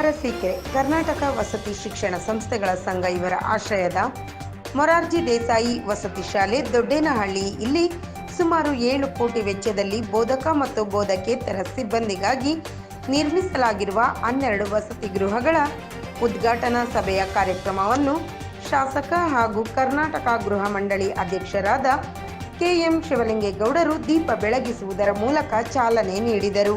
ಅರಸೀಕೆರೆ, ಕರ್ನಾಟಕ ವಸತಿ ಶಿಕ್ಷಣ ಸಂಸ್ಥೆಗಳ ಸಂಘ ಇವರ ಆಶ್ರಯದ ಮೊರಾರ್ಜಿ ದೇಸಾಯಿ ವಸತಿ ಶಾಲೆ ದೊಡ್ಡೇನಹಳ್ಳಿ. ಇಲ್ಲಿ ಸುಮಾರು ಏಳು ಕೋಟಿ ವೆಚ್ಚದಲ್ಲಿ ಬೋಧಕ ಮತ್ತು ಬೋಧಕೇತರ ಸಿಬ್ಬಂದಿಗಾಗಿ ನಿರ್ಮಿಸಲಾಗಿರುವ ಹನ್ನೆರಡು ವಸತಿ ಗೃಹಗಳ ಉದ್ಘಾಟನಾ ಸಭೆಯ ಕಾರ್ಯಕ್ರಮವನ್ನು ಶಾಸಕ ಹಾಗೂ ಕರ್ನಾಟಕ ಗೃಹ ಮಂಡಳಿ ಅಧ್ಯಕ್ಷರಾದ ಕೆಎಂ ಶಿವಲಿಂಗೇಗೌಡರು ದೀಪ ಬೆಳಗಿಸುವುದರ ಮೂಲಕ ಚಾಲನೆ ನೀಡಿದರು.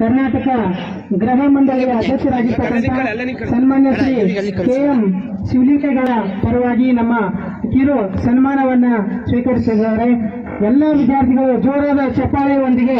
ಕರ್ನಾಟಕ ಗೃಹ ಮಂಡಳಿಯ ಅಧ್ಯಕ್ಷರಾಗಿರ್ತಕ್ಕಂಥ ಸನ್ಮಾನ್ಯ ಶ್ರೀ ಕೆ ಎಂ ಶಿವಲಿಂಗೇಗೌಡ ಪರವಾಗಿ ನಮ್ಮ ಕಿರು ಸನ್ಮಾನವನ್ನ ಸ್ವೀಕರಿಸಿದ್ದಾರೆ. ಎಲ್ಲ ವಿದ್ಯಾರ್ಥಿಗಳು ಜೋರಾದ ಚಪ್ಪಾಳೆಯೊಂದಿಗೆ